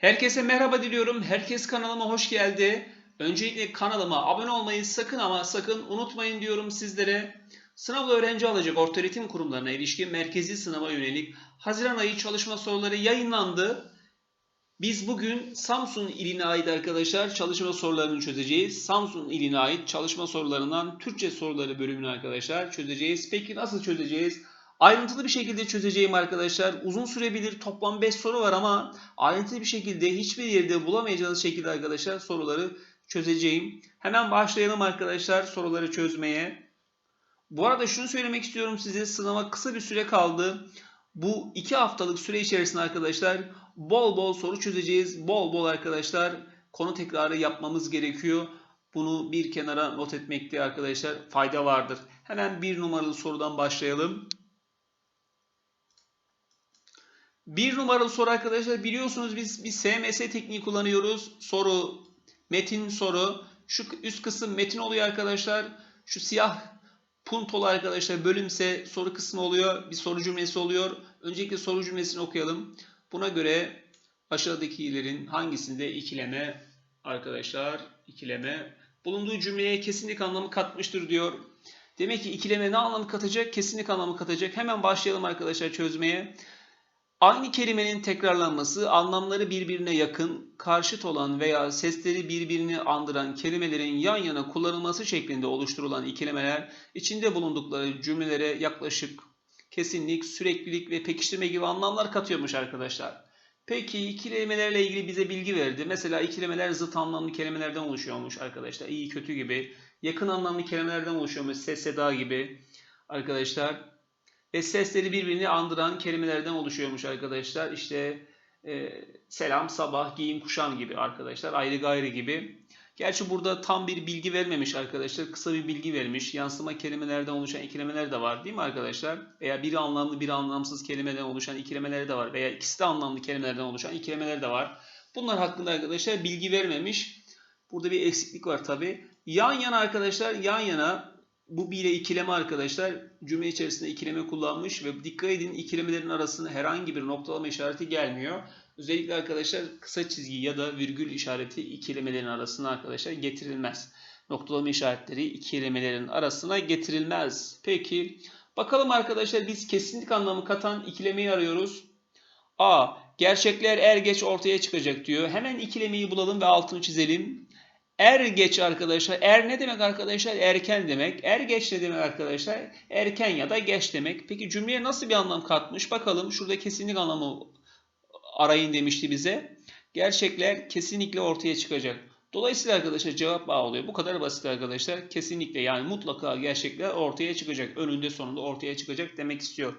Herkese merhaba diliyorum. Herkes kanalıma hoş geldi. Öncelikle kanalıma abone olmayı sakın ama sakın unutmayın diyorum sizlere. Sınavda öğrenci alacak ortaöğretim kurumlarına ilişkin merkezi sınava yönelik Haziran ayı çalışma soruları yayınlandı. Biz bugün Samsun iline ait arkadaşlar çalışma sorularını çözeceğiz. Samsun iline ait çalışma sorularından Türkçe soruları bölümünü arkadaşlar çözeceğiz. Peki nasıl çözeceğiz? Ayrıntılı bir şekilde çözeceğim arkadaşlar. Uzun sürebilir. Toplam 5 soru var ama ayrıntılı bir şekilde hiçbir yerde bulamayacağınız şekilde arkadaşlar soruları çözeceğim. Hemen başlayalım arkadaşlar soruları çözmeye. Bu arada şunu söylemek istiyorum size. Sınava kısa bir süre kaldı. Bu 2 haftalık süre içerisinde arkadaşlar bol bol soru çözeceğiz. Bol bol arkadaşlar konu tekrarı yapmamız gerekiyor. Bunu bir kenara not etmekte arkadaşlar fayda vardır. Hemen bir numaralı sorudan başlayalım. Bir numaralı soru arkadaşlar biliyorsunuz biz bir SMS tekniği kullanıyoruz. Soru, metin soru. Şu üst kısım metin oluyor arkadaşlar. Şu siyah puntolu arkadaşlar bölümse soru kısmı oluyor. Bir soru cümlesi oluyor. Öncelikle soru cümlesini okuyalım. Buna göre aşağıdakilerin hangisinde ikileme arkadaşlar ikileme bulunduğu cümleye kesinlik anlamı katmıştır diyor. Demek ki ikileme ne anlamı katacak? Kesinlik anlamı katacak. Hemen başlayalım arkadaşlar çözmeye. Aynı kelimenin tekrarlanması, anlamları birbirine yakın, karşıt olan veya sesleri birbirini andıran kelimelerin yan yana kullanılması şeklinde oluşturulan ikilemeler içinde bulundukları cümlelere yaklaşık, kesinlik, süreklilik ve pekiştirme gibi anlamlar katıyormuş arkadaşlar. Peki ikilemelerle ilgili bize bilgi verdi. Mesela ikilemeler zıt anlamlı kelimelerden oluşuyormuş arkadaşlar. İyi, kötü gibi. Yakın anlamlı kelimelerden oluşuyormuş. Ses, seda gibi arkadaşlar ve sesleri birbirini andıran kelimelerden oluşuyormuş arkadaşlar. İşte e, selam, sabah, giyim, kuşam gibi arkadaşlar. Ayrı gayrı gibi. Gerçi burada tam bir bilgi vermemiş arkadaşlar. Kısa bir bilgi vermiş. Yansıma kelimelerden oluşan ikilemeler de var değil mi arkadaşlar? Veya biri anlamlı biri anlamsız kelimeden oluşan ikilemeler de var. Veya ikisi de anlamlı kelimelerden oluşan ikilemeler de var. Bunlar hakkında arkadaşlar bilgi vermemiş. Burada bir eksiklik var tabi. Yan yana arkadaşlar yan yana bu bir ile ikileme arkadaşlar cümle içerisinde ikileme kullanmış ve dikkat edin ikilemelerin arasında herhangi bir noktalama işareti gelmiyor. Özellikle arkadaşlar kısa çizgi ya da virgül işareti ikilemelerin arasına arkadaşlar getirilmez. Noktalama işaretleri ikilemelerin arasına getirilmez. Peki bakalım arkadaşlar biz kesinlik anlamı katan ikilemeyi arıyoruz. A. Gerçekler er geç ortaya çıkacak diyor. Hemen ikilemeyi bulalım ve altını çizelim. Er geç arkadaşlar. Er ne demek arkadaşlar? Erken demek. Er geç ne demek arkadaşlar? Erken ya da geç demek. Peki cümleye nasıl bir anlam katmış? Bakalım şurada kesinlik anlamı arayın demişti bize. Gerçekler kesinlikle ortaya çıkacak. Dolayısıyla arkadaşlar cevap A oluyor. Bu kadar basit arkadaşlar. Kesinlikle yani mutlaka gerçekler ortaya çıkacak. Önünde sonunda ortaya çıkacak demek istiyor.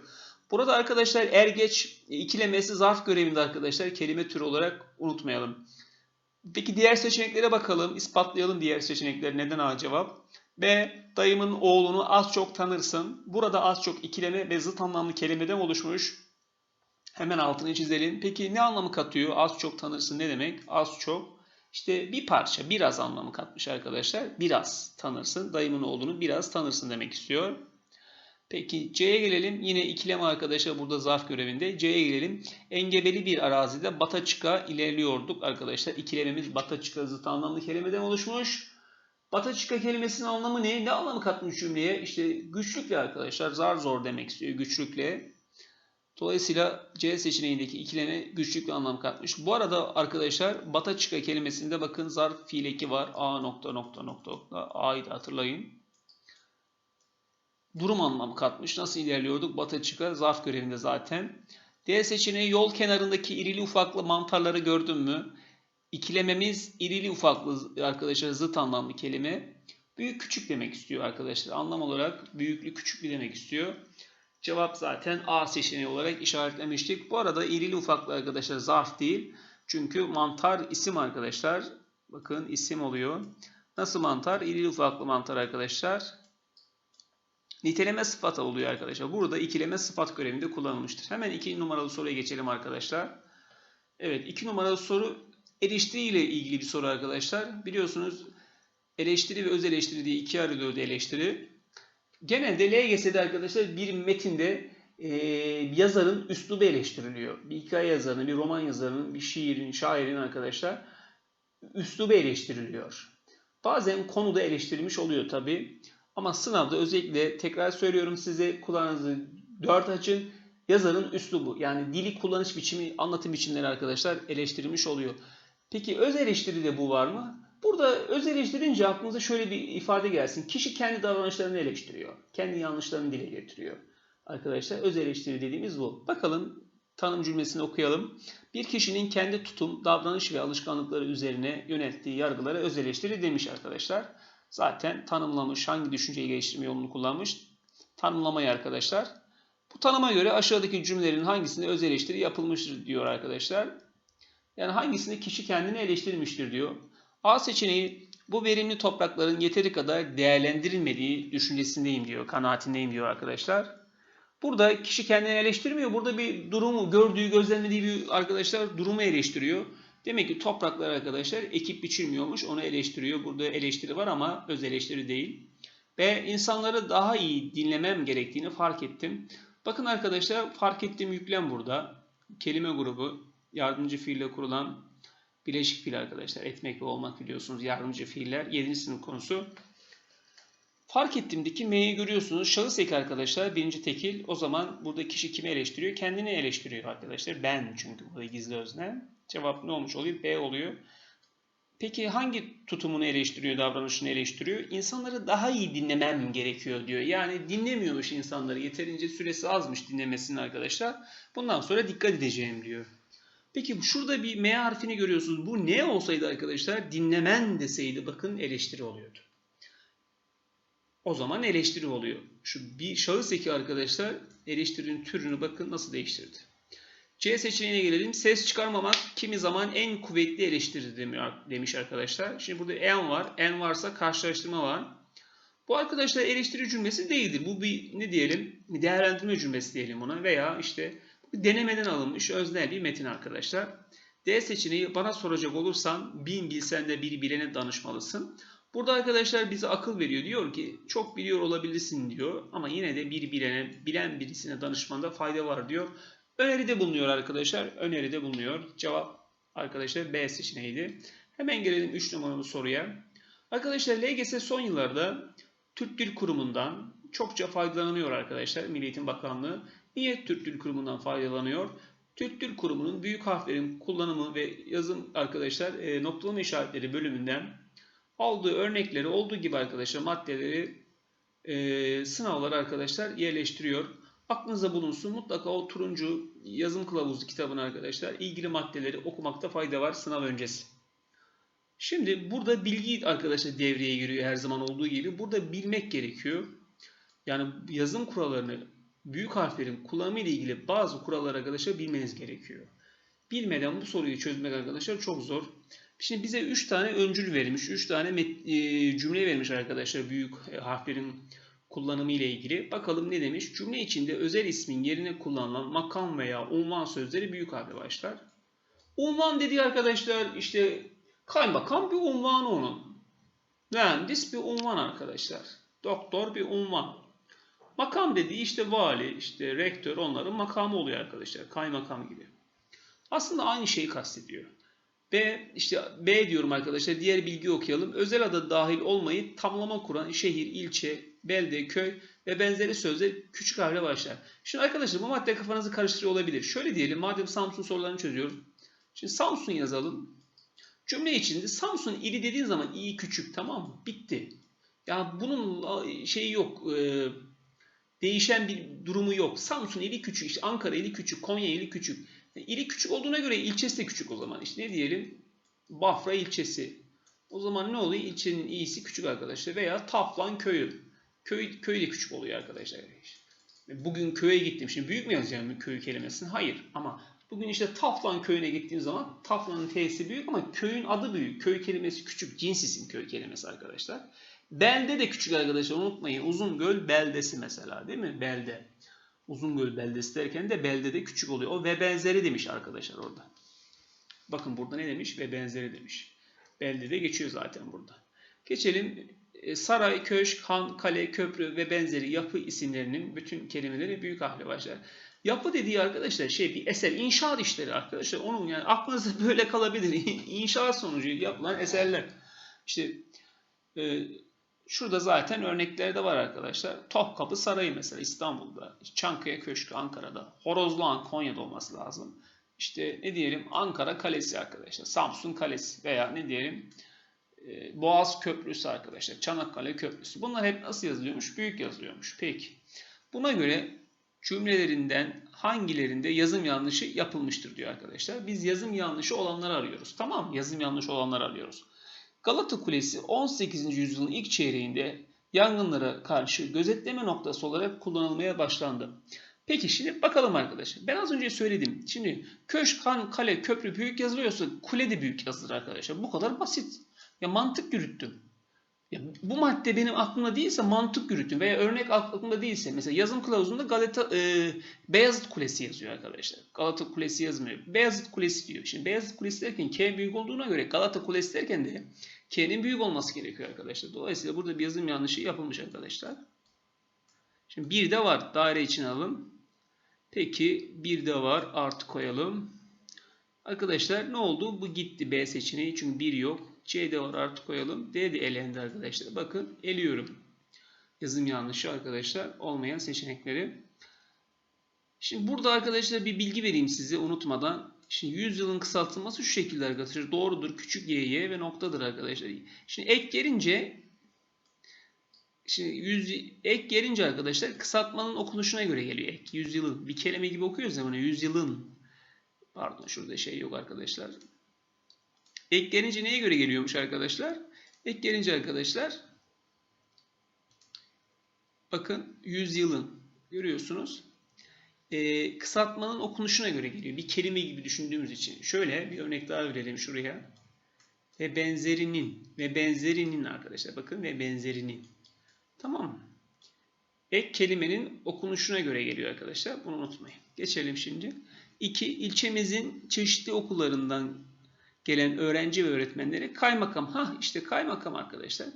Burada arkadaşlar er geç ikilemesi zarf görevinde arkadaşlar. Kelime türü olarak unutmayalım. Peki diğer seçeneklere bakalım. ispatlayalım diğer seçenekleri. Neden A cevap? B. Dayımın oğlunu az çok tanırsın. Burada az çok ikileme ve zıt anlamlı kelimeden oluşmuş. Hemen altını çizelim. Peki ne anlamı katıyor? Az çok tanırsın ne demek? Az çok. İşte bir parça, biraz anlamı katmış arkadaşlar. Biraz tanırsın. Dayımın oğlunu biraz tanırsın demek istiyor. Peki C'ye gelelim. Yine ikilem arkadaşlar burada zarf görevinde. C'ye gelelim. Engebeli bir arazide bata çıka ilerliyorduk arkadaşlar. İkilememiz bata çıka zıt anlamlı kelimeden oluşmuş. Bata çıka kelimesinin anlamı ne? Ne anlamı katmış cümleye? İşte güçlükle arkadaşlar. Zar zor demek istiyor güçlükle. Dolayısıyla C seçeneğindeki ikileme güçlükle anlam katmış. Bu arada arkadaşlar bata çıka kelimesinde bakın zarf fiileki var. A nokta nokta nokta nokta. A'yı da hatırlayın durum anlamı katmış. Nasıl ilerliyorduk? Batı çıkar. Zarf görevinde zaten. D seçeneği yol kenarındaki irili ufaklı mantarları gördün mü? İkilememiz irili ufaklı arkadaşlar zıt anlamlı kelime. Büyük küçük demek istiyor arkadaşlar. Anlam olarak büyüklü küçüklü demek istiyor. Cevap zaten A seçeneği olarak işaretlemiştik. Bu arada irili ufaklı arkadaşlar zarf değil. Çünkü mantar isim arkadaşlar. Bakın isim oluyor. Nasıl mantar? İrili ufaklı mantar arkadaşlar. Niteleme sıfat oluyor arkadaşlar. Burada ikileme sıfat görevinde kullanılmıştır. Hemen iki numaralı soruya geçelim arkadaşlar. Evet iki numaralı soru eleştiri ile ilgili bir soru arkadaşlar. Biliyorsunuz eleştiri ve öz eleştiri diye ikiye ayrılıyordu eleştiri. Genelde LGS'de arkadaşlar bir metinde e, yazarın üslubu eleştiriliyor. Bir hikaye yazarının, bir roman yazarının, bir şiirin, şairin arkadaşlar üslubu eleştiriliyor. Bazen konu da eleştirilmiş oluyor tabi. Ama sınavda özellikle tekrar söylüyorum size kulağınızı dört açın. Yazarın üslubu yani dili kullanış biçimi, anlatım biçimleri arkadaşlar eleştirilmiş oluyor. Peki öz eleştiride bu var mı? Burada öz eleştirince aklınıza şöyle bir ifade gelsin. Kişi kendi davranışlarını eleştiriyor. Kendi yanlışlarını dile getiriyor. Arkadaşlar öz eleştiri dediğimiz bu. Bakalım tanım cümlesini okuyalım. Bir kişinin kendi tutum, davranış ve alışkanlıkları üzerine yönelttiği yargılara öz eleştiri demiş arkadaşlar. Zaten tanımlamış, hangi düşünceyi geliştirme yolunu kullanmış? Tanımlamayı arkadaşlar. Bu tanıma göre aşağıdaki cümlelerin hangisinde öz eleştiri yapılmıştır diyor arkadaşlar. Yani hangisinde kişi kendini eleştirmiştir diyor. A seçeneği bu verimli toprakların yeteri kadar değerlendirilmediği düşüncesindeyim diyor, kanaatindeyim diyor arkadaşlar. Burada kişi kendini eleştirmiyor. Burada bir durumu, gördüğü, gözlemlediği bir arkadaşlar durumu eleştiriyor. Demek ki topraklar arkadaşlar ekip biçilmiyormuş. Onu eleştiriyor. Burada eleştiri var ama öz eleştiri değil. B. insanları daha iyi dinlemem gerektiğini fark ettim. Bakın arkadaşlar fark ettiğim yüklem burada. Kelime grubu yardımcı fiille kurulan bileşik fiil arkadaşlar. Etmek ve olmak biliyorsunuz yardımcı fiiller. 7. sınıf konusu. Fark ettiğimdeki M'yi görüyorsunuz. Şahıs eki arkadaşlar birinci tekil. O zaman burada kişi kimi eleştiriyor? Kendini eleştiriyor arkadaşlar. Ben çünkü burada gizli özne. Cevap ne olmuş oluyor? B oluyor. Peki hangi tutumunu eleştiriyor, davranışını eleştiriyor? İnsanları daha iyi dinlemem gerekiyor diyor. Yani dinlemiyormuş insanları. Yeterince süresi azmış dinlemesinin arkadaşlar. Bundan sonra dikkat edeceğim diyor. Peki şurada bir M harfini görüyorsunuz. Bu ne olsaydı arkadaşlar? Dinlemen deseydi bakın eleştiri oluyordu. O zaman eleştiri oluyor. Şu bir şahıs eki arkadaşlar eleştirinin türünü bakın nasıl değiştirdi. C seçeneğine gelelim. Ses çıkarmamak kimi zaman en kuvvetli eleştiri demiş arkadaşlar. Şimdi burada en var. En varsa karşılaştırma var. Bu arkadaşlar eleştiri cümlesi değildir. Bu bir ne diyelim? Değerlendirme cümlesi diyelim ona veya işte denemeden alınmış öznel bir metin arkadaşlar. D seçeneği bana soracak olursan bin bilsen de bir bilene danışmalısın. Burada arkadaşlar bize akıl veriyor. Diyor ki çok biliyor olabilirsin diyor ama yine de bir bilene, bilen birisine danışmanda fayda var diyor. Öneride bulunuyor arkadaşlar. Öneride bulunuyor. Cevap arkadaşlar B seçeneğiydi. Hemen gelelim 3 numaralı soruya. Arkadaşlar LGS son yıllarda Türk Dil Kurumu'ndan çokça faydalanıyor arkadaşlar Milli Eğitim Bakanlığı. Niye Türk Dil Kurumu'ndan faydalanıyor? Türk Dil Kurumu'nun büyük harflerin kullanımı ve yazım arkadaşlar e, noktalama işaretleri bölümünden aldığı örnekleri olduğu gibi arkadaşlar maddeleri e, sınavlara arkadaşlar yerleştiriyor. Aklınızda bulunsun mutlaka o turuncu yazım kılavuzu kitabını arkadaşlar ilgili maddeleri okumakta fayda var sınav öncesi. Şimdi burada bilgi arkadaşlar devreye giriyor her zaman olduğu gibi. Burada bilmek gerekiyor. Yani yazım kurallarını büyük harflerin kullanımı ile ilgili bazı kuralları arkadaşlar bilmeniz gerekiyor. Bilmeden bu soruyu çözmek arkadaşlar çok zor. Şimdi bize 3 tane öncül verilmiş. 3 tane e, cümle vermiş arkadaşlar büyük harflerin kullanımı ile ilgili. Bakalım ne demiş? Cümle içinde özel ismin yerine kullanılan makam veya unvan sözleri büyük harfle başlar. Unvan dediği arkadaşlar işte kaymakam bir unvan onun. Mühendis bir unvan arkadaşlar. Doktor bir unvan. Makam dediği işte vali, işte rektör onların makamı oluyor arkadaşlar. Kaymakam gibi. Aslında aynı şeyi kastediyor. B işte B diyorum arkadaşlar. Diğer bilgi okuyalım. Özel adı dahil olmayı tamlama kuran şehir, ilçe, belde, köy ve benzeri sözler küçük harfle başlar. Şimdi arkadaşlar bu madde kafanızı karıştırıyor olabilir. Şöyle diyelim madem Samsun sorularını çözüyoruz. Şimdi Samsun yazalım. Cümle içinde Samsun ili dediğin zaman i küçük tamam mı? Bitti. Ya bunun şeyi yok. E, değişen bir durumu yok. Samsun ili küçük, işte Ankara ili küçük, Konya ili küçük. İli küçük olduğuna göre ilçesi de küçük o zaman. İşte ne diyelim? Bafra ilçesi. O zaman ne oluyor? İlçenin iyisi küçük arkadaşlar. Veya Taflan köyü. Köy, köy de küçük oluyor arkadaşlar. Bugün köye gittim. Şimdi büyük mü yazacağım köy kelimesini? Hayır. Ama bugün işte Taflan köyüne gittiğim zaman Taflan'ın T'si büyük ama köyün adı büyük. Köy kelimesi küçük. Cins isim köy kelimesi arkadaşlar. Belde de küçük arkadaşlar. Unutmayın. Uzungöl beldesi mesela değil mi? Belde. Uzungöl beldesi derken de beldede küçük oluyor. O ve benzeri demiş arkadaşlar orada. Bakın burada ne demiş? Ve benzeri demiş. Beldede geçiyor zaten burada. Geçelim saray, köşk, han, kale, köprü ve benzeri yapı isimlerinin bütün kelimeleri büyük harfle başlar. Yapı dediği arkadaşlar şey bir eser, inşaat işleri arkadaşlar. Onun yani aklınızda böyle kalabilir. İnşaat sonucu yapılan eserler. İşte e, şurada zaten örnekleri de var arkadaşlar. Topkapı Sarayı mesela İstanbul'da. Çankaya Köşkü Ankara'da. Horozluhan Konya'da olması lazım. İşte ne diyelim Ankara Kalesi arkadaşlar. Samsun Kalesi veya ne diyelim e, Boğaz Köprüsü arkadaşlar. Çanakkale Köprüsü. Bunlar hep nasıl yazılıyormuş? Büyük yazılıyormuş. Peki. Buna göre cümlelerinden hangilerinde yazım yanlışı yapılmıştır diyor arkadaşlar. Biz yazım yanlışı olanları arıyoruz. Tamam? Yazım yanlışı olanları arıyoruz. Galata Kulesi 18. yüzyılın ilk çeyreğinde yangınlara karşı gözetleme noktası olarak kullanılmaya başlandı. Peki şimdi bakalım arkadaşlar. Ben az önce söyledim. Şimdi köşk, han, kale, köprü büyük yazılıyorsa kule de büyük yazılır arkadaşlar. Bu kadar basit. Ya mantık yürüttüm. Ya bu madde benim aklımda değilse mantık yürüttüm veya örnek aklımda değilse mesela yazım kılavuzunda Galata e, Beyazıt Kulesi yazıyor arkadaşlar. Galata Kulesi yazmıyor. Beyazıt Kulesi diyor. Şimdi Beyazıt Kulesi derken K büyük olduğuna göre Galata Kulesi derken de K'nin büyük olması gerekiyor arkadaşlar. Dolayısıyla burada bir yazım yanlışı yapılmış arkadaşlar. Şimdi bir de var. Daire için alın. Peki bir de var. Artı koyalım. Arkadaşlar ne oldu? Bu gitti B seçeneği çünkü bir yok. C'de var artı koyalım. D de elendi arkadaşlar. Bakın eliyorum. Yazım yanlışı arkadaşlar. Olmayan seçenekleri. Şimdi burada arkadaşlar bir bilgi vereyim size unutmadan. Şimdi 100 yılın kısaltılması şu şekilde arkadaşlar. Doğrudur. Küçük y, y ve noktadır arkadaşlar. Şimdi ek gelince Şimdi 100 ek gelince arkadaşlar kısaltmanın okunuşuna göre geliyor ek. 100 yılın. Bir kelime gibi okuyoruz ya bunu. 100 yılın. Pardon şurada şey yok arkadaşlar. Ek gelince neye göre geliyormuş arkadaşlar? Ek gelince arkadaşlar bakın 100 yılın görüyorsunuz. Ee, kısaltmanın okunuşuna göre geliyor. Bir kelime gibi düşündüğümüz için. Şöyle bir örnek daha verelim şuraya. Ve benzerinin ve benzerinin arkadaşlar bakın ve benzerinin. Tamam mı? Ek kelimenin okunuşuna göre geliyor arkadaşlar. Bunu unutmayın. Geçelim şimdi. 2. İlçemizin çeşitli okullarından gelen öğrenci ve öğretmenlere kaymakam. Ha işte kaymakam arkadaşlar.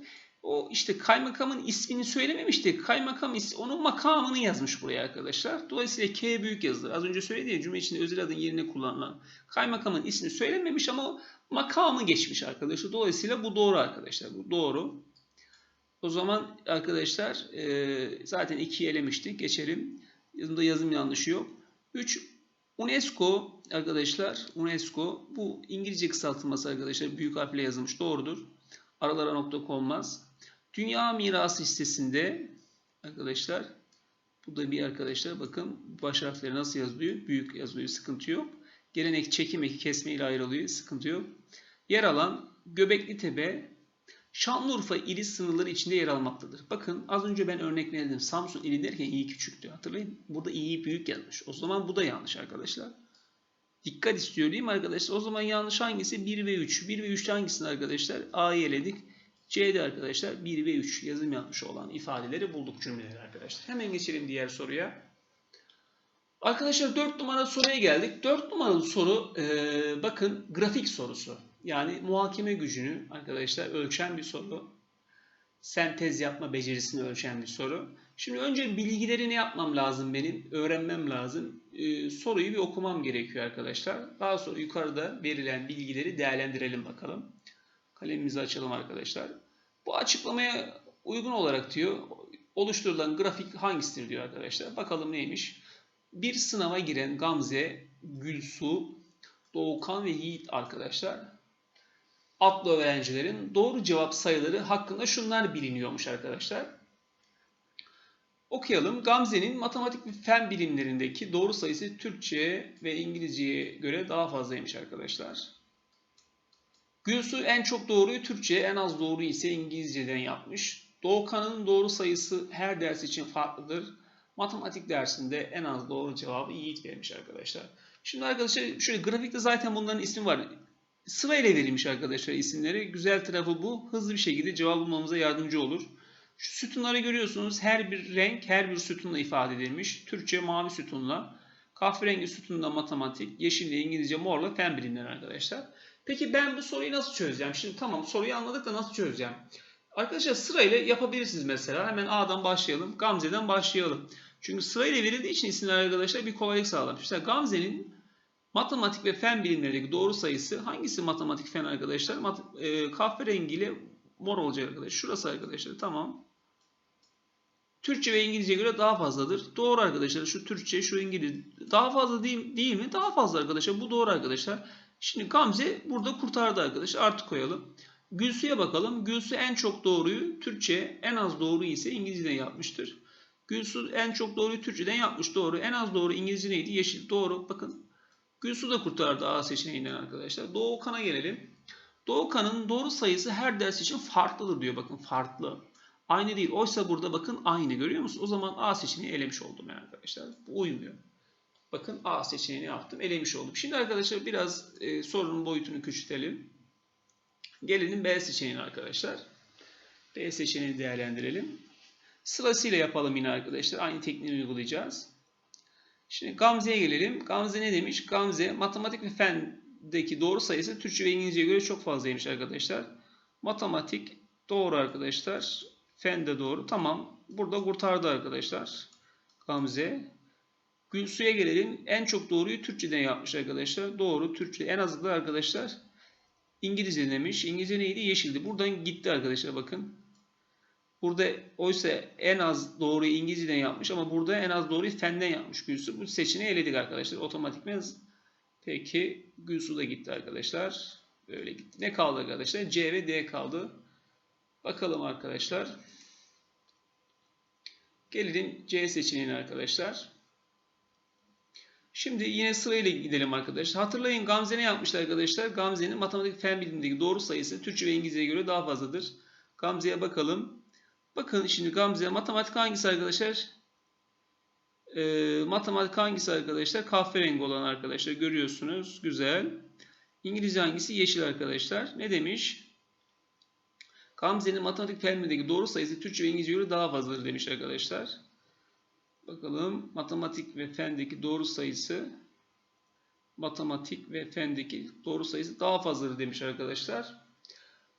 O işte kaymakamın ismini söylememişti. Kaymakam is onun makamını yazmış buraya arkadaşlar. Dolayısıyla K büyük yazılır. Az önce söyledi ya cümle içinde özel adın yerine kullanılan. Kaymakamın ismini söylememiş ama makamı geçmiş arkadaşlar. Dolayısıyla bu doğru arkadaşlar. Bu doğru. O zaman arkadaşlar e, zaten 2'yi elemiştik. Geçelim. Yazımda yazım yanlışı yok. 3. UNESCO arkadaşlar UNESCO bu İngilizce kısaltılması arkadaşlar büyük harfle yazılmış doğrudur. Aralara nokta konmaz. Dünya mirası listesinde arkadaşlar bu da bir arkadaşlar bakın baş harfleri nasıl yazılıyor? Büyük yazılıyor sıkıntı yok. Gelenek çekim eki kesme ile ayrılıyor sıkıntı yok. Yer alan Göbekli Tepe Şanlıurfa ili sınırları içinde yer almaktadır. Bakın az önce ben örnek verdim. Samsun ili derken iyi küçüktü. Hatırlayın. Burada iyi büyük yazmış. O zaman bu da yanlış arkadaşlar. Dikkat istiyor değil arkadaşlar? O zaman yanlış hangisi? 1 ve 3. 1 ve 3 hangisini arkadaşlar? A'yı eledik. C'de arkadaşlar 1 ve 3 yazım yanlış olan ifadeleri bulduk cümleleri arkadaşlar. Hemen geçelim diğer soruya. Arkadaşlar 4 numaralı soruya geldik. 4 numaralı soru e, bakın grafik sorusu. Yani muhakeme gücünü arkadaşlar ölçen bir soru. Sentez yapma becerisini ölçen bir soru. Şimdi önce bilgileri ne yapmam lazım benim? Öğrenmem lazım. Ee, soruyu bir okumam gerekiyor arkadaşlar. Daha sonra yukarıda verilen bilgileri değerlendirelim bakalım. Kalemimizi açalım arkadaşlar. Bu açıklamaya uygun olarak diyor oluşturulan grafik hangisidir diyor arkadaşlar. Bakalım neymiş. Bir sınava giren Gamze, Gülsu, Doğukan ve Yiğit arkadaşlar adlı öğrencilerin doğru cevap sayıları hakkında şunlar biliniyormuş arkadaşlar. Okuyalım. Gamze'nin matematik ve fen bilimlerindeki doğru sayısı Türkçe ve İngilizceye göre daha fazlaymış arkadaşlar. Gülsu en çok doğruyu Türkçe, en az doğru ise İngilizceden yapmış. Doğukan'ın doğru sayısı her ders için farklıdır. Matematik dersinde en az doğru cevabı Yiğit vermiş arkadaşlar. Şimdi arkadaşlar şöyle grafikte zaten bunların ismi var. Sırayla verilmiş arkadaşlar isimleri. Güzel tarafı bu. Hızlı bir şekilde cevap bulmamıza yardımcı olur. Şu sütunları görüyorsunuz. Her bir renk her bir sütunla ifade edilmiş. Türkçe mavi sütunla. Kahverengi sütunla matematik. Yeşille İngilizce morla fen bilimleri arkadaşlar. Peki ben bu soruyu nasıl çözeceğim? Şimdi tamam soruyu anladık da nasıl çözeceğim? Arkadaşlar sırayla yapabilirsiniz mesela. Hemen A'dan başlayalım. Gamze'den başlayalım. Çünkü sırayla verildiği için isimler arkadaşlar bir kolaylık sağlamış. Mesela Gamze'nin matematik ve fen bilimlerindeki doğru sayısı hangisi matematik fen arkadaşlar? Mat e, kahverengiyle mor olacak arkadaşlar. Şurası arkadaşlar. Tamam. Türkçe ve İngilizce göre daha fazladır. Doğru arkadaşlar. Şu Türkçe, şu İngiliz. Daha fazla değil, değil mi? Daha fazla arkadaşlar. Bu doğru arkadaşlar. Şimdi Gamze burada kurtardı arkadaşlar. Artı koyalım. Gülsu'ya bakalım. Gülsu en çok doğruyu Türkçe, en az doğru ise İngilizce'den yapmıştır. Gülsu en çok doğruyu Türkçeden yapmış. Doğru. En az doğru İngilizce neydi? Yeşil. Doğru. Bakın. Gülsu da kurtardı A seçeneğinden arkadaşlar. Doğukan'a gelelim. Doğukan'ın doğru sayısı her ders için farklıdır diyor. Bakın farklı. Aynı değil. Oysa burada bakın aynı görüyor musunuz? O zaman A seçeneği elemiş oldum yani arkadaşlar. Bu uymuyor. Bakın A seçeneğini yaptım. Elemiş oldum. Şimdi arkadaşlar biraz e, sorunun boyutunu küçültelim. Gelelim B seçeneğine arkadaşlar. B seçeneğini değerlendirelim. Sırasıyla yapalım yine arkadaşlar. Aynı tekniği uygulayacağız. Şimdi Gamze'ye gelelim. Gamze ne demiş? Gamze matematik ve fendeki doğru sayısı Türkçe ve İngilizce'ye göre çok fazlaymış arkadaşlar. Matematik doğru arkadaşlar. Fen de doğru. Tamam. Burada kurtardı arkadaşlar. Gamze. Gülsu'ya gelelim. En çok doğruyu Türkçeden yapmış arkadaşlar. Doğru. Türkçe. En azından arkadaşlar İngilizce demiş. İngilizce neydi? Yeşildi. Buradan gitti arkadaşlar bakın. Burada oysa en az doğruyu İngilizceden yapmış ama burada en az doğruyu fenden yapmış Gülsu. Bu seçeneği eledik arkadaşlar. Otomatikmen peki Gülsu da gitti arkadaşlar. Böyle gitti. Ne kaldı arkadaşlar? C ve D kaldı. Bakalım arkadaşlar. Gelelim C seçeneğine arkadaşlar. Şimdi yine sırayla gidelim arkadaşlar. Hatırlayın Gamze ne yapmıştı arkadaşlar? Gamze'nin matematik fen bilimindeki doğru sayısı Türkçe ve İngilizce'ye göre daha fazladır. Gamze'ye bakalım. Bakın şimdi Gamze matematik hangisi arkadaşlar? Ee, matematik hangisi arkadaşlar? Kahverengi olan arkadaşlar görüyorsunuz. Güzel. İngilizce hangisi? Yeşil arkadaşlar. Ne demiş? Gamze'nin matematik fen bilimindeki doğru sayısı Türkçe ve İngilizce göre daha fazladır demiş arkadaşlar. Bakalım matematik ve fendeki doğru sayısı matematik ve fendeki doğru sayısı daha fazladır demiş arkadaşlar.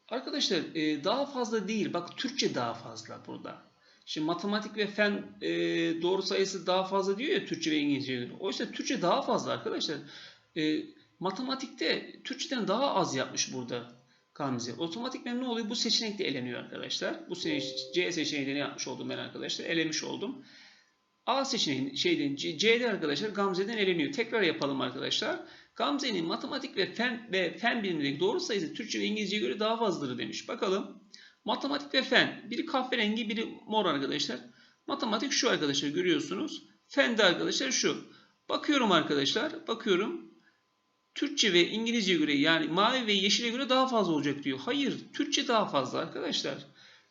Arkadaşlar e, daha fazla değil. Bak Türkçe daha fazla burada. Şimdi matematik ve fen e, doğru sayısı daha fazla diyor ya Türkçe ve İngilizce göre. Oysa Türkçe daha fazla arkadaşlar. E, matematikte Türkçeden daha az yapmış burada Gamze. Otomatikmen ne oluyor? Bu seçenek de eleniyor arkadaşlar. Bu C seçeneğinde ne yapmış oldum ben arkadaşlar? Elemiş oldum. A seçeneğin şeyden C'de arkadaşlar Gamze'den eleniyor. Tekrar yapalım arkadaşlar. Gamze'nin matematik ve fen ve fen bilimindeki doğru sayısı Türkçe ve İngilizceye göre daha fazladır demiş. Bakalım. Matematik ve fen. Biri kahverengi, biri mor arkadaşlar. Matematik şu arkadaşlar görüyorsunuz. Fen de arkadaşlar şu. Bakıyorum arkadaşlar. Bakıyorum. Türkçe ve İngilizce göre yani mavi ve yeşile göre daha fazla olacak diyor. Hayır. Türkçe daha fazla arkadaşlar.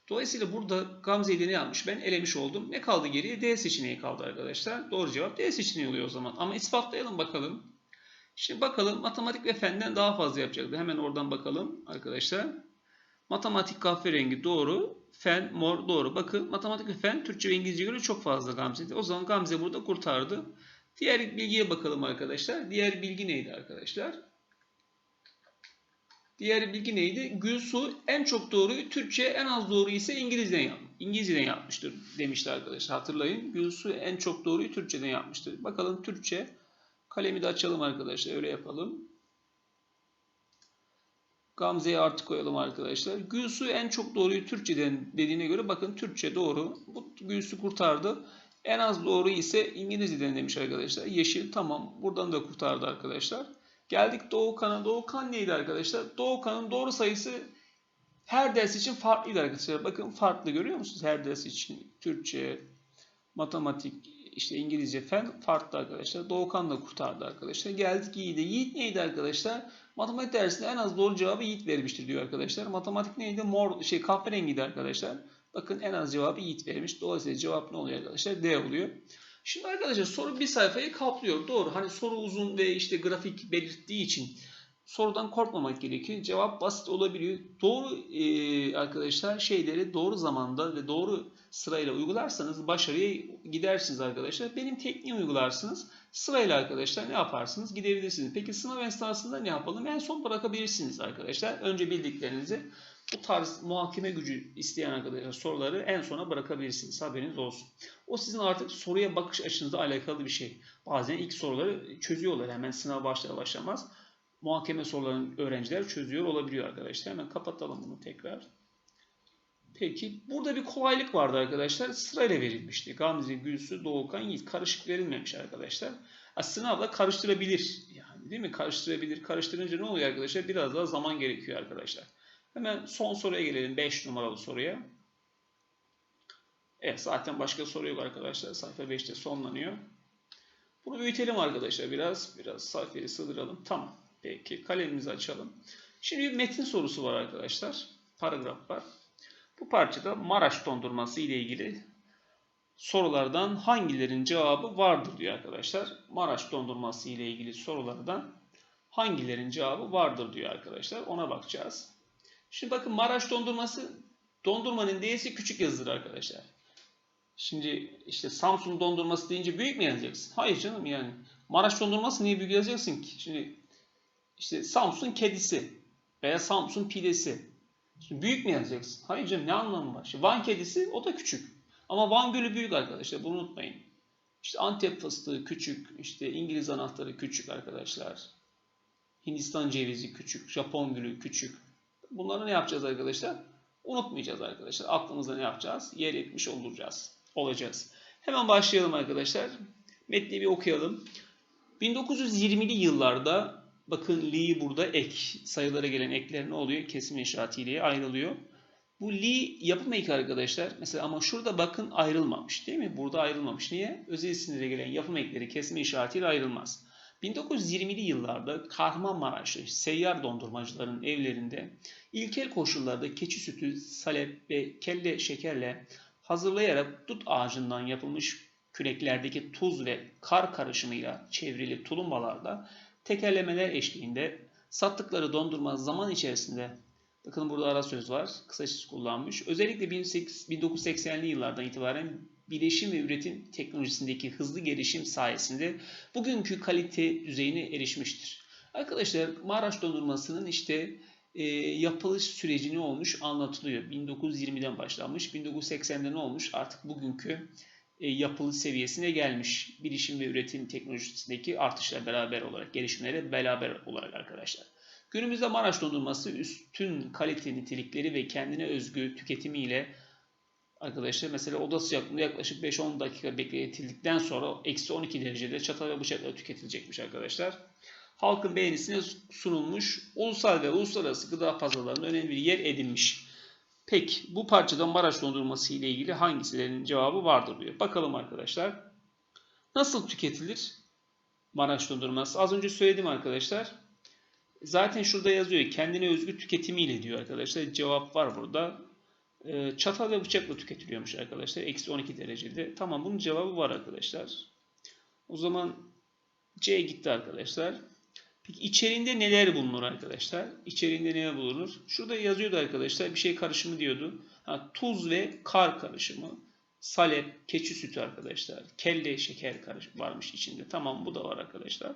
Dolayısıyla burada Gamze'yi ne yapmış? Ben elemiş oldum. Ne kaldı geriye? D seçeneği kaldı arkadaşlar. Doğru cevap D seçeneği oluyor o zaman. Ama ispatlayalım bakalım. Şimdi bakalım matematik ve fenden daha fazla yapacaktı. Hemen oradan bakalım arkadaşlar. Matematik kahverengi doğru. Fen mor doğru. Bakın matematik ve fen Türkçe ve İngilizce göre çok fazla Gamze'de. O zaman Gamze burada kurtardı. Diğer bilgiye bakalım arkadaşlar. Diğer bilgi neydi arkadaşlar? Diğer bilgi neydi? Gülsu en çok doğruyu Türkçe, en az doğru ise İngilizceden, yap İngilizceden yapmıştır demişti arkadaşlar. Hatırlayın. Gülsu en çok doğruyu Türkçeden yapmıştır. Bakalım Türkçe. Kalemi de açalım arkadaşlar. Öyle yapalım. Gamze'ye artı koyalım arkadaşlar. Gülsu en çok doğruyu Türkçeden dediğine göre bakın Türkçe doğru. Bu Gülsu kurtardı. En az doğru ise İngilizceden demiş arkadaşlar. Yeşil tamam. Buradan da kurtardı arkadaşlar. Geldik Doğukan'a. Doğukan neydi arkadaşlar? Doğukan'ın doğru sayısı her ders için farklıydı arkadaşlar. Bakın farklı görüyor musunuz? Her ders için Türkçe, matematik, işte İngilizce, fen farklı arkadaşlar. Doğukan da kurtardı arkadaşlar. Geldik Yiğit'e. Yiğit neydi arkadaşlar? Matematik dersinde en az doğru cevabı Yiğit vermiştir diyor arkadaşlar. Matematik neydi? Mor, şey kahverengiydi arkadaşlar. Bakın en az cevabı Yiğit vermiş. Dolayısıyla cevap ne oluyor arkadaşlar? D oluyor. Şimdi arkadaşlar soru bir sayfayı kaplıyor. Doğru. Hani soru uzun ve işte grafik belirttiği için sorudan korkmamak gerekiyor. Cevap basit olabiliyor. Doğru e, arkadaşlar şeyleri doğru zamanda ve doğru sırayla uygularsanız başarıya gidersiniz arkadaşlar. Benim tekniği uygularsınız. Sırayla arkadaşlar ne yaparsınız? Gidebilirsiniz. Peki sınav esnasında ne yapalım? En son bırakabilirsiniz arkadaşlar. Önce bildiklerinizi Bu tarz muhakeme gücü isteyen arkadaşlar soruları en sona bırakabilirsiniz. Haberiniz olsun. O sizin artık soruya bakış açınızla alakalı bir şey. Bazen ilk soruları çözüyorlar. Hemen sınav başlar başlamaz. Muhakeme sorularını öğrenciler çözüyor olabiliyor arkadaşlar. Hemen kapatalım bunu tekrar. Peki burada bir kolaylık vardı arkadaşlar. Sırayla verilmişti. Gamze, Gülsü, Doğukan, Yiğit. Karışık verilmemiş arkadaşlar. Sınavda karıştırabilir. Yani değil mi? Karıştırabilir. Karıştırınca ne oluyor arkadaşlar? Biraz daha zaman gerekiyor arkadaşlar. Hemen son soruya gelelim. 5 numaralı soruya. Evet zaten başka soru yok arkadaşlar. Sayfa 5'te sonlanıyor. Bunu büyütelim arkadaşlar biraz. Biraz sayfayı sığdıralım. Tamam. Peki kalemimizi açalım. Şimdi bir metin sorusu var arkadaşlar. Paragraf var. Bu parçada Maraş dondurması ile ilgili sorulardan hangilerinin cevabı vardır diyor arkadaşlar. Maraş dondurması ile ilgili sorulardan hangilerinin cevabı vardır diyor arkadaşlar. Ona bakacağız. Şimdi bakın Maraş dondurması dondurmanın D'si küçük yazılır arkadaşlar. Şimdi işte Samsun dondurması deyince büyük mü yazacaksın? Hayır canım yani. Maraş dondurması niye büyük yazacaksın ki? Şimdi işte Samsun kedisi veya Samsun pidesi. Şimdi büyük mü yazacaksın? Hayır canım ne anlamı var? Şimdi Van kedisi o da küçük. Ama Van Gölü büyük arkadaşlar bunu unutmayın. İşte Antep fıstığı küçük, işte İngiliz anahtarı küçük arkadaşlar. Hindistan cevizi küçük, Japon gülü küçük. Bunları ne yapacağız arkadaşlar? Unutmayacağız arkadaşlar. Aklımızda ne yapacağız? Yer etmiş olacağız. Olacağız. Hemen başlayalım arkadaşlar. Metni bir okuyalım. 1920'li yıllarda bakın li burada ek. Sayılara gelen ekler ne oluyor? Kesim inşaatıyla ayrılıyor. Bu li yapım eki arkadaşlar. Mesela ama şurada bakın ayrılmamış değil mi? Burada ayrılmamış. Niye? Özel isimlere gelen yapım ekleri kesme işaretiyle ayrılmaz. 1920'li yıllarda Kahramanmaraşlı seyyar dondurmacıların evlerinde ilkel koşullarda keçi sütü, salep ve kelle şekerle hazırlayarak dut ağacından yapılmış küreklerdeki tuz ve kar karışımıyla çevrili tulumbalarda tekerlemeler eşliğinde sattıkları dondurma zaman içerisinde bakın burada ara söz var kısa çiz kullanmış. Özellikle 1980'li yıllardan itibaren bileşim ve üretim teknolojisindeki hızlı gelişim sayesinde bugünkü kalite düzeyine erişmiştir. Arkadaşlar Maraş dondurmasının işte e, yapılış süreci ne olmuş anlatılıyor. 1920'den başlanmış, 1980'de ne olmuş artık bugünkü e, yapılış seviyesine gelmiş. Bilişim ve üretim teknolojisindeki artışla beraber olarak, gelişmelere beraber olarak arkadaşlar. Günümüzde Maraş dondurması üstün kalite nitelikleri ve kendine özgü tüketimiyle arkadaşlar mesela oda sıcaklığında yaklaşık 5-10 dakika bekletildikten sonra eksi 12 derecede çatal ve bıçakla tüketilecekmiş arkadaşlar. Halkın beğenisine sunulmuş ulusal ve uluslararası gıda pazarlarında önemli bir yer edinmiş. Peki bu parçadan Maraş dondurması ile ilgili hangisilerinin cevabı vardır diyor. Bakalım arkadaşlar. Nasıl tüketilir Maraş dondurması? Az önce söyledim arkadaşlar. Zaten şurada yazıyor kendine özgü tüketimiyle diyor arkadaşlar. Cevap var burada. Ee, çatal ve bıçakla tüketiliyormuş arkadaşlar. Eksi 12 derecede. Tamam bunun cevabı var arkadaşlar. O zaman C gitti arkadaşlar. Peki içeriğinde neler bulunur arkadaşlar? İçeriğinde neler bulunur? Şurada yazıyordu arkadaşlar. Bir şey karışımı diyordu. Ha, tuz ve kar karışımı. Salep, keçi sütü arkadaşlar. Kelle şeker karışımı varmış içinde. Tamam bu da var arkadaşlar.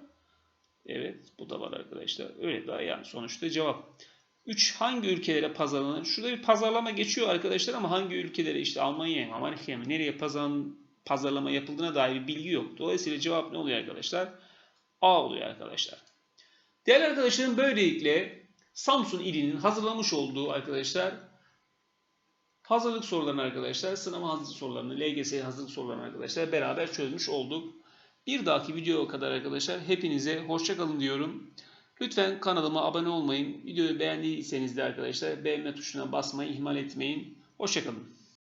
Evet bu da var arkadaşlar. Öyle daha yani sonuçta cevap. 3 hangi ülkelere pazarlanır? Şurada bir pazarlama geçiyor arkadaşlar ama hangi ülkelere işte Almanya mı Amerika mı nereye pazarlan, pazarlama yapıldığına dair bir bilgi yok. Dolayısıyla cevap ne oluyor arkadaşlar? A oluyor arkadaşlar. Değerli arkadaşlarım böylelikle Samsun ilinin hazırlamış olduğu arkadaşlar hazırlık sorularını arkadaşlar sınava hazırlık sorularını LGS hazırlık sorularını arkadaşlar beraber çözmüş olduk. Bir dahaki videoya kadar arkadaşlar hepinize hoşçakalın diyorum. Lütfen kanalıma abone olmayın. Videoyu beğendiyseniz de arkadaşlar beğenme tuşuna basmayı ihmal etmeyin. Hoşçakalın.